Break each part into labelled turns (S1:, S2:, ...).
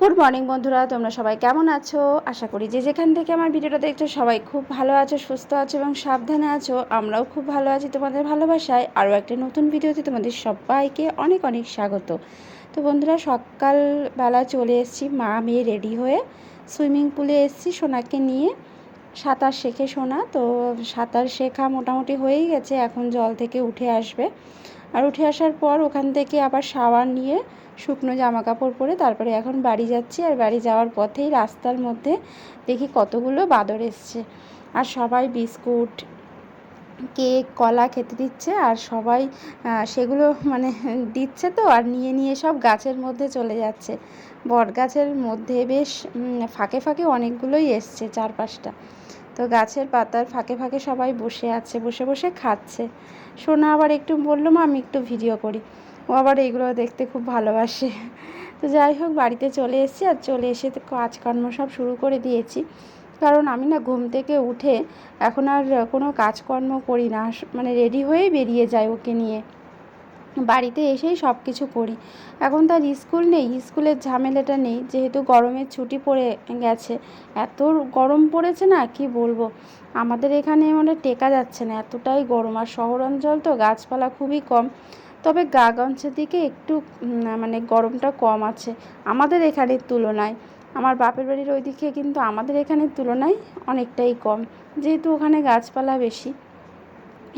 S1: Good morning বন্ধুরা। তোমরা সবাই কেমন আছো? আশা করি যে যেখান থেকে আমার ভিডিওটা দেখছ, সবাই খুব ভালো আছো, সুস্থ আছো এবং সাবধানে আছো। আমরাও খুব ভালো আছি তোমাদের ভালোবাসায়। আরও একটা নতুন ভিডিওতে তোমাদের সবাইকে অনেক অনেক স্বাগত। তো বন্ধুরা, সকালবেলা চলে এসেছি। মা, মেয়ে রেডি হয়ে সুইমিং পুলে এসেছি সোনাকে নিয়ে। সাঁতার শেখে সোনা। তো সাঁতার শেখা মোটামুটি হয়েই গেছে। এখন জল থেকে উঠে আসবে। আর উঠে আসার পর ওখান থেকে আবার শাওয়ার নিয়ে শুকনো জামা কাপড় পরে তারপরে এখন বাড়ি যাচ্ছি। আর বাড়ি যাওয়ার পথেই রাস্তার মধ্যে দেখি কতগুলো বাদর এসছে। আর সবাই বিস্কুট, কেক, কলা খেতে দিচ্ছে। আর সবাই সেগুলো মানে দিচ্ছে তো, আর নিয়ে নিয়ে সব গাছের মধ্যে চলে যাচ্ছে। বট গাছের মধ্যে বেশ ফাঁকে ফাঁকে অনেকগুলোই এসছে চার পাঁচটা তো গাছের পাতার ফাঁকে ফাঁকে সবাই বসে আছে, বসে বসে খাচ্ছে। সোনা আবার একটু বলল, মা, আমি একটু ভিডিও করি। ও আবার এগুলো দেখতে খুব ভালোবাসে। তো যাই হোক, বাড়িতে চলে এসেছি আর চলে এসে কাজকর্ম সব শুরু করে দিয়েছি। কারণ আমি না ঘুম থেকে উঠে এখন আর কোনো কাজকর্ম করি না। মানে রেডি হয়েই বেরিয়ে যাই ওকে নিয়ে। বাড়িতে এসেই সব কিছু করি। এখন তার স্কুল নেই, স্কুলের ঝামেলাটা নেই, যেহেতু গরমের ছুটি পড়ে গেছে। এত গরম পড়েছে না, কি বলব? আমাদের এখানে মানে টেকা যাচ্ছে না, এতটাই গরম। আর শহর অঞ্চল তো গাছপালা খুবই কম। তবে গাগঞ্জের দিকে একটু মানে গরমটা কম আছে, আমাদের এখানের তুলনায়। আমার বাপের বাড়ির ওই দিকে কিন্তু আমাদের এখানের তুলনায় অনেকটাই কম, যেহেতু ওখানে গাছপালা বেশি।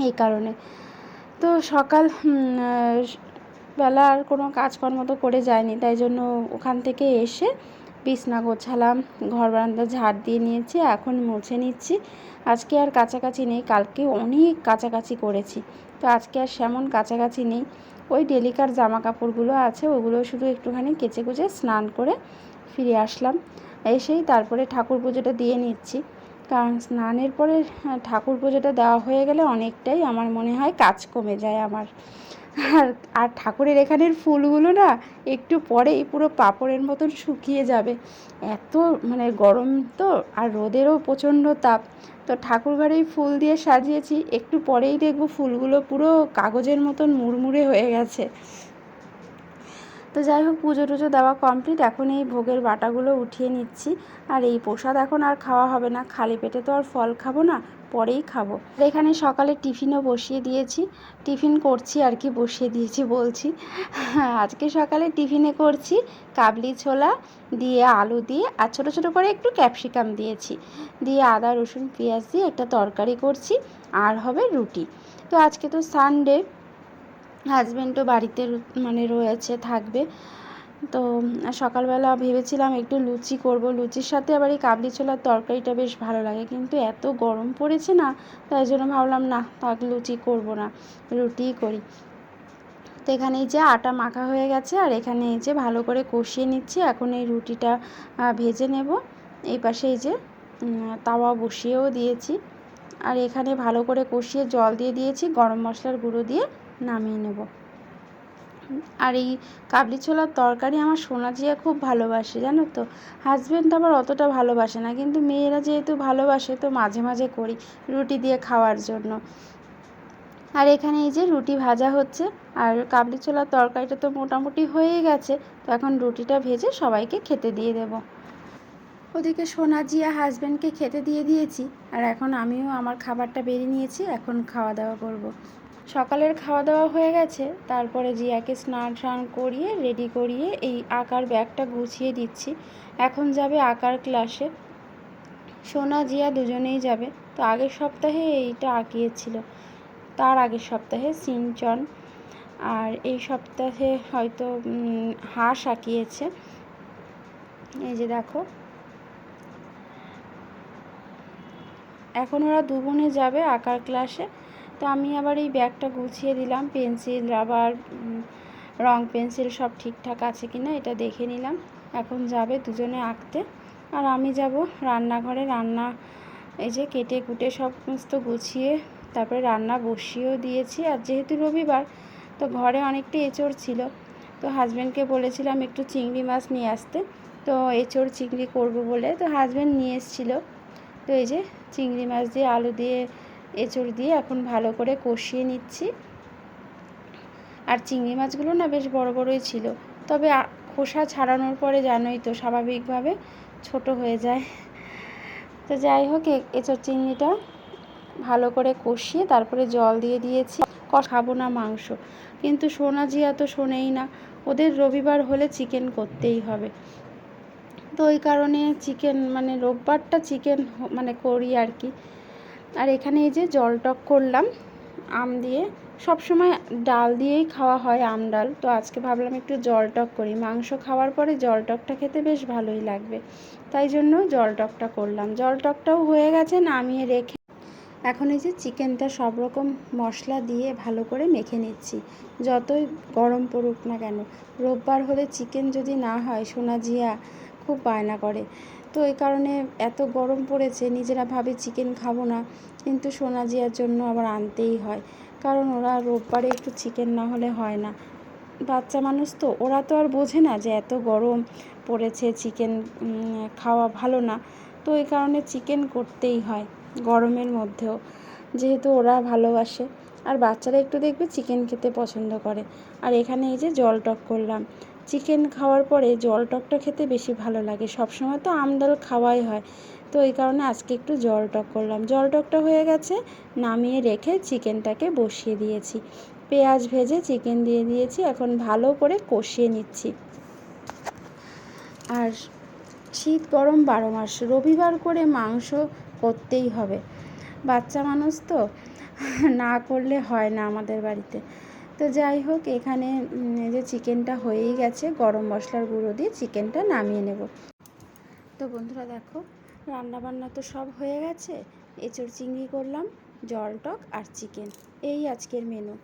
S1: এই কারণে। তো সকাল বেলা আর কোনো কাজকর্ম তো করে যায়নি, তাই জন্য ওখান থেকে এসে বিছনা গোছালাম, ঘর বারান্দা ঝাড় দিয়ে নিয়েছি, এখন মুছে নিচ্ছি। আজকে আর কাছাকাছি নেই, কালকে অনেক কাছাকাছি করেছি। তো আজকে আর সেমন কাছাকাছি নেই। ওই ডেলিকার জামা কাপড়গুলো আছে, ওগুলো শুধু একটুখানি কেচে কুচে স্নান করে ফিরে আসলাম। এসেই তারপরে ঠাকুর পুজোটা দিয়ে নিচ্ছি। কারণ স্নানের পরে ঠাকুর পুজোটা দেওয়া হয়ে গেলে অনেকটাই আমার মনে হয় কাজ কমে যায় আমার। আর আর ঠাকুরের এখানের ফুলগুলো না একটু পরেই পুরো পাপড়ের মতন শুকিয়ে যাবে। এত মানে গরম তো, আর রোদেরও প্রচণ্ড তাপ। তো ঠাকুর ঘরেই ফুল দিয়ে সাজিয়েছি, একটু পরেই দেখব ফুলগুলো পুরো কাগজের মতন মুড়মুড়ে হয়ে গেছে। তো যাই হোক, পুজো টুজো দেওয়া কমপ্লিট এখন এই ভোগের বাটাগুলো উঠিয়ে নিচ্ছি। আর এই প্রসাদ এখন আর খাওয়া হবে না। খালি পেটে তো আর ফল খাব না, পরেই খাব। এখানে সকালে টিফিনও বসিয়ে দিয়েছি। টিফিন করছি আর কি, বসিয়ে দিয়েছি বলছি। আজকে সকালে টিফিনে করছি কাবলি ছোলা দিয়ে আলু দিয়ে, আর ছোটো ছোটো করে একটু ক্যাপসিকাম দিয়েছি। দিয়ে আদা, রসুন, পেঁয়াজ দিয়ে একটা তরকারি করছি। আর হবে রুটি। তো আজকে তো সানডে হাজব্যান্ডও বাড়িতে মানে রয়েছে, থাকবে। তো সকালবেলা ভেবেছিলাম একটু লুচি করব। লুচির সাথে আবার এই কাবলি ছোলার তরকারিটা বেশ ভালো লাগে। কিন্তু এত গরম পড়েছে না, তাই জন্য ভাবলাম, না থাক লুচি করব না রুটিই করি। তো এখানে এই যে আটা মাখা হয়ে গেছে, আর এখানে এই যে ভালো করে কষিয়ে নিচ্ছি। এখন এই রুটিটা ভেজে নেব। এই পাশে এই যে তাওয়া বসিয়েও দিয়েছি। আর এখানে ভালো করে কষিয়ে জল দিয়ে দিয়েছি, গরম মশলার গুঁড়ো দিয়ে। নামিয়ে নেব। আর এই কাবলি ছোলার তরকারি আমার সোনা জিয়া খুব ভালোবাসে, জানো তো? হাজব্যান্ড আবার অতটা ভালোবাসে না, কিন্তু মেয়েরা যেহেতু ভালোবাসে, তো মাঝে মাঝে করি রুটি দিয়ে খাওয়ার জন্য। আর এখানে এই যে রুটি ভাজা হচ্ছে, আর কাবলি ছোলার তরকারিটা তো মোটামুটি হয়েই গেছে, তো এখন রুটিটা ভেজে সবাইকে খেতে দিয়ে দেব। ওদিকে সোনা জিয়া হাজব্যান্ডকে খেতে দিয়ে দিয়েছি, আর এখন আমিও আমার খাবারটা বেরিয়ে নিয়েছি, এখন খাওয়া দাওয়া করব। সকালের খাওয়া দাওয়া হয়ে গেছে, তারপরে জিয়াকে স্নান টান করিয়ে রেডি করিয়ে এই আঁকার ব্যাগটা গুছিয়ে দিচ্ছি। এখন যাবে আঁকার ক্লাসে সোনা, জিয়া দুজনেই যাবে। তো আগের সপ্তাহে এইটা আঁকিয়েছিল। তার আগের সপ্তাহে সিনচন। আর এই সপ্তাহে হয়তো হাঁস আঁকিয়েছে। এই যে দেখো। এখন ওরা দু বোনে যাবে আঁকার ক্লাসে তো আমি আবার এই ব্যাগটা গুছিয়ে দিলাম, পেন্সিল, রাবার রং পেন্সিল সব ঠিকঠাক আছে কি না এটা দেখে নিলাম। এখন যাবে দুজনে আঁকতে। আর আমি যাব রান্নাঘরে রান্না, এই যে কেটে কুটে সমস্ত গুছিয়ে তারপরে রান্না বসিয়েও দিয়েছি। আর যেহেতু রবিবার, তো ঘরে অনেকটা এঁচড় ছিল। তো হাজব্যান্ডকে বলেছিলাম একটু চিংড়ি মাছ নিয়ে আসতে। তো এঁচড় চিংড়ি করব বলে তো হাজব্যান্ড নিয়ে এসেছিল। তো এই যে চিংড়ি মাছ দিয়ে আলু দিয়ে এঁচড় দিয়ে এখন ভালো করে কষিয়ে নিচ্ছি। আর চিংড়ি মাছগুলো না বেশ বড় বড়ই ছিল। তবে খোসা ছাড়ানোর পরে জানোই তো স্বাভাবিকভাবে ছোট হয়ে যায়। তো যাই হোক এঁচড় চিংড়িটা ভালো করে কষিয়ে তারপরে জল দিয়ে দিয়েছি। খাব না মাংস। কিন্তু সোনা জিয়া তো শোনেই না, ওদের রবিবার হলে চিকেন করতেই হবে। তো ওই কারণে চিকেন মানে রোববারটা চিকেন মানে করি আর কি। আর এখানে এই যে জল টক করলাম, আম দিয়ে। সব সময় ডাল দিয়েই খাওয়া হয় আম ডাল। তো আজকে ভাবলাম একটু জল টক করি। মাংস খাওয়ার পরে জল টকটা খেতে বেশ ভালোই লাগবে। তাই জন্য জল টকটা করলাম। জল টকটাও হয়ে গেছে, নামিয়ে রেখে এখন এই যে চিকেনটা সব রকম মশলা দিয়ে ভালো করে মেখে নিচ্ছি। যতই গরম পড়ুক না কেন, রোববার হলে চিকেন যদি না হয়, সোনা জিয়া খুব বায়না করে। তো এই কারণে এত গরম পড়েছে, নিজেরা ভাবে চিকেন খাব না। কিন্তু সোনা জিয়ার জন্য আবার আনতেই হয়। কারণ ওরা রোববারে একটু চিকেন না হলে হয় না। বাচ্চা মানুষ তো, ওরা তো আর বোঝে না যে এত গরম পড়েছে চিকেন খাওয়া ভালো না। তো এই কারণে চিকেন করতেই হয় গরমের মধ্যেও। যেহেতু ওরা ভালোবাসে। আর বাচ্চারা একটু দেখবে চিকেন খেতে পছন্দ করে। আর এখানে এই যে জল টক করলাম। চিকেন খাওয়ার পরে জল টকটা খেতে বেশি ভালো লাগে। সবসময় তো আমডাল খাওয়াই হয়। তো এই কারণে আজকে একটু জল টক করলাম। জল টকটা হয়ে গেছে, নামিয়ে রেখে চিকেনটাকে বসিয়ে দিয়েছি। পেঁয়াজ ভেজে চিকেন দিয়ে দিয়েছি, এখন ভালো করে কষিয়ে নিচ্ছি। আর শীত গরম বারো মাস, রবিবার করে মাংস করতেই হবে। বাচ্চা মানুষ তো, না করলে হয় না আমাদের বাড়িতে। তো যাই হোক, এখানে যে চিকেনটা হয়েই গেছে, গরম মশলার গুঁড়ো দিয়ে চিকেনটা নামিয়ে নেব। তো বন্ধুরা দেখো রান্না বান্না তো সব হয়ে গেছে। এঁচড় চিংড়ি করলাম, জল টক আর চিকেন। এই আজকের মেনু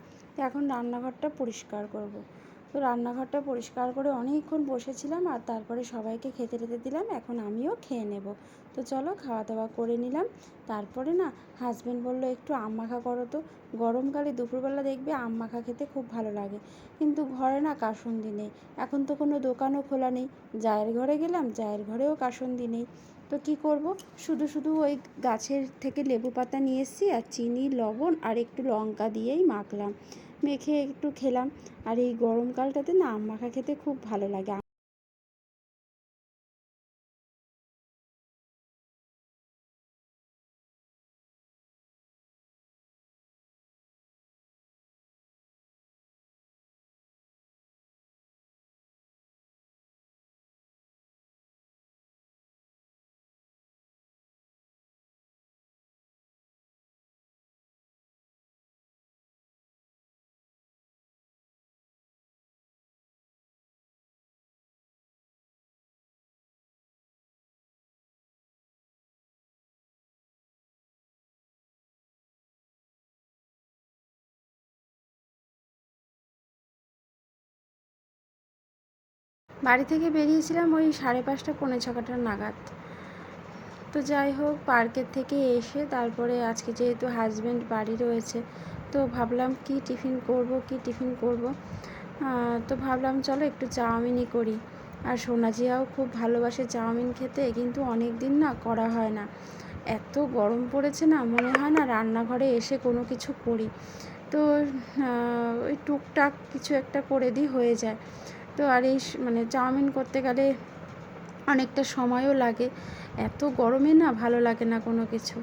S1: এখন রান্নাঘরটা পরিষ্কার করব। তো রান্নাঘরটা পরিষ্কার করে অনেকক্ষণ বসেছিলাম আর তারপরে সবাইকে খেতে টেতে দিলাম। এখন আমিও খেয়ে নেব। তো চলো খাওয়া দাওয়া করে নিলাম। তারপরে না হাজব্যান্ড বলল, একটু আম মাখা করো তো। গরমকালে দুপুরবেলা দেখবে আম মাখা খেতে খুব ভালো লাগে। কিন্তু ঘরে না কাসুন্দি নেই। এখন তো কোনো দোকানও খোলা নেই। জায়ের ঘরে গেলাম, জায়ের ঘরেও কাসুন্দি নেই। তো কি করব? শুধু শুধু ওই গাছের থেকে লেবু পাতা নিয়ে এসেছি আর চিনি, লবণ আর একটু লঙ্কা দিয়েই মাখলাম। মেখে একটু খেলাম। আর এই গরমকালটাতে না আম মাখা খেতে খুব ভালো লাগে। বাড়ি থেকে বেরিয়েছিলাম ওই সাড়ে পাঁচটা, পৌনে ছটার নাগাদ। তো যাই হোক, পার্কের থেকে এসে তারপরে আজকে যেহেতু হাজব্যান্ড বাড়ি রয়েছে, তো ভাবলাম কি টিফিন করব, কি টিফিন করব। তো ভাবলাম চলো একটু চাউমিনই করি। আর সোনাজিয়াও খুব ভালোবাসে চাউমিন খেতে, কিন্তু অনেক দিন না করা হয় না। এত গরম পড়েছে না, মনে হয় না রান্নাঘরে এসে কোনো কিছু করি। তো ওই টুকটাক কিছু একটা করে দিই, হয়ে যায়। তো আর এই মানে চাউমিন করতে গেলে অনেকটা সময়ও লাগে। এত গরমে না ভালো লাগে না কোনো কিছু।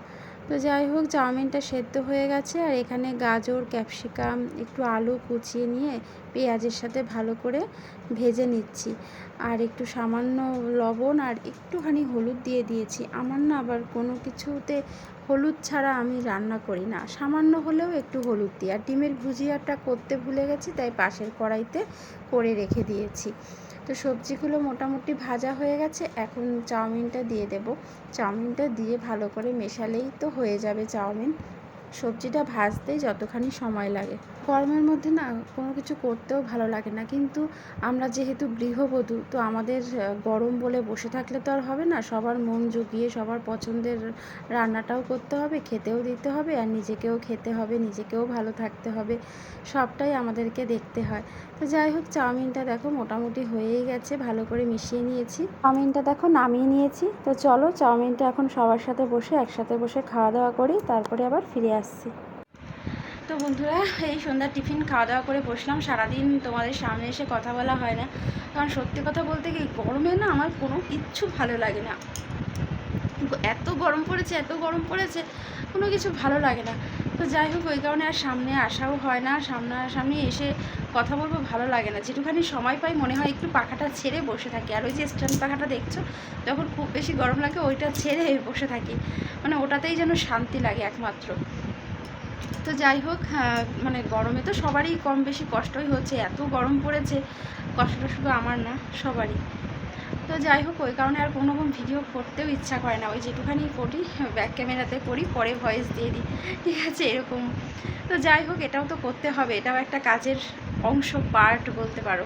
S1: তো যাই হোক, চাউমিনটা সেদ্ধ হয়ে গেছে আর এখানে গাজর, ক্যাপসিকাম, একটু আলু কুচিয়ে নিয়ে পেঁয়াজের সাথে ভালো করে ভেজে নিচ্ছি। আর একটু সামান্য লবণ আর একটুখানি হলুদ দিয়ে দিয়েছি। আমার না আবার কোনো কিছুতে হলুদ ছাড়া আমি রান্না করি না। সামান্য হলেও একটু হলুদ দিই আর ডিমের ভুজিয়াটা করতে ভুলে গেছি, তাই পাশের কড়াইতে করে রেখে দিয়েছি। তো সবজিগুলো মোটামুটি ভাজা হয়ে গেছে, এখন চাউমিনটা দিয়ে দেব। চাউমিনটা দিয়ে ভালো করে মেশালেই তো হয়ে যাবে চাউমিন। সবজিটা ভাজতেই যতখানি সময় লাগে। গরমের মধ্যে না কোনো কিছু করতেও ভালো লাগে না। কিন্তু আমরা যেহেতু গৃহবধূ তো আমাদের গরম বলে বসে থাকলে তো আর হবে না। সবার মন জুগিয়ে সবার পছন্দের রান্নাটাও করতে হবে খেতেও দিতে হবে আর নিজেকেও খেতে হবে নিজেকেও ভালো থাকতে হবে। সবটাই আমাদেরকে দেখতে হয়। তো যাই হোক চাউমিনটা দেখো মোটামুটি হয়েই গেছে ভালো করে মিশিয়ে নিয়েছি। চাউমিনটা দেখো নামিয়ে নিয়েছি। তো চলো চাউমিনটা এখন সবার সাথে বসে একসাথে বসে খাওয়া দাওয়া করি তারপরে আবার ফিরে আসছি। তো বন্ধুরা, এই সন্ধ্যার টিফিন খাওয়া দাওয়া করে বসলাম। সারাদিন তোমাদের সামনে এসে কথা বলা হয় না। কারণ সত্যি কথা বলতে কি, গরমে না আমার কোনো কিচ্ছু ভালো লাগে না। এত গরম পড়েছে, এত গরম পড়েছে, কোনো কিছু ভালো লাগে না। তো যাই হোক, ওই কারণে আর সামনে আসাও হয় না। সামনাসামনি এসে কথা বলব, ভালো লাগে না। যেটুখানি সময় পাই, মনে হয় একটু পাখাটা ছেড়ে বসে থাকি। আর ওই যে স্ট্যান্ড পাখাটা দেখছ, যখন খুব বেশি গরম লাগে, ওইটা ছেড়ে বসে থাকি। মানে ওটাতেই যেন শান্তি লাগে একমাত্র। তো যাই হোক আহ, মানে গরমে তো সবারই কম বেশি কষ্টই হচ্ছে এত গরম পড়েছে কষ্টটা শুধু আমার না সবারই। তো যাই হোক ওই কারণে আর কোনো রকম ভিডিও করতেও ইচ্ছা করে না ওই যেটুখানি করি ব্যাক ক্যামেরাতে করি পরে ভয়েস দিয়ে দিই ঠিক আছে এরকম। তো যাই হোক এটাও তো করতে হবে এটাও একটা কাজের অংশ পার্ট বলতে পারো।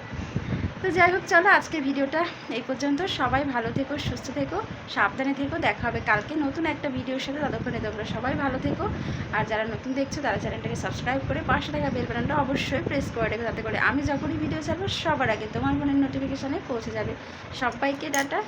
S1: তো যাই হোক, চলো আজকে ভিডিওটা এই পর্যন্ত। সবাই ভালো থেকো, সুস্থ থেকো, সাবধানে থেকো। দেখা হবে কালকে নতুন একটা ভিডিওর সাথে। ততক্ষণে তোমরা সবাই ভালো থেকো। আর যারা নতুন দেখছ, তারা চ্যানেলটাকে সাবস্ক্রাইব করে পাশে থাকা বেল বাটনটা অবশ্যই প্রেস করে রেখো। যাতে করে আমি যখনই ভিডিও ছাড়বো, সবার আগে তোমার ফোনের নোটিফিকেশানে পৌঁছে যাবে। সবাইকে ডাটা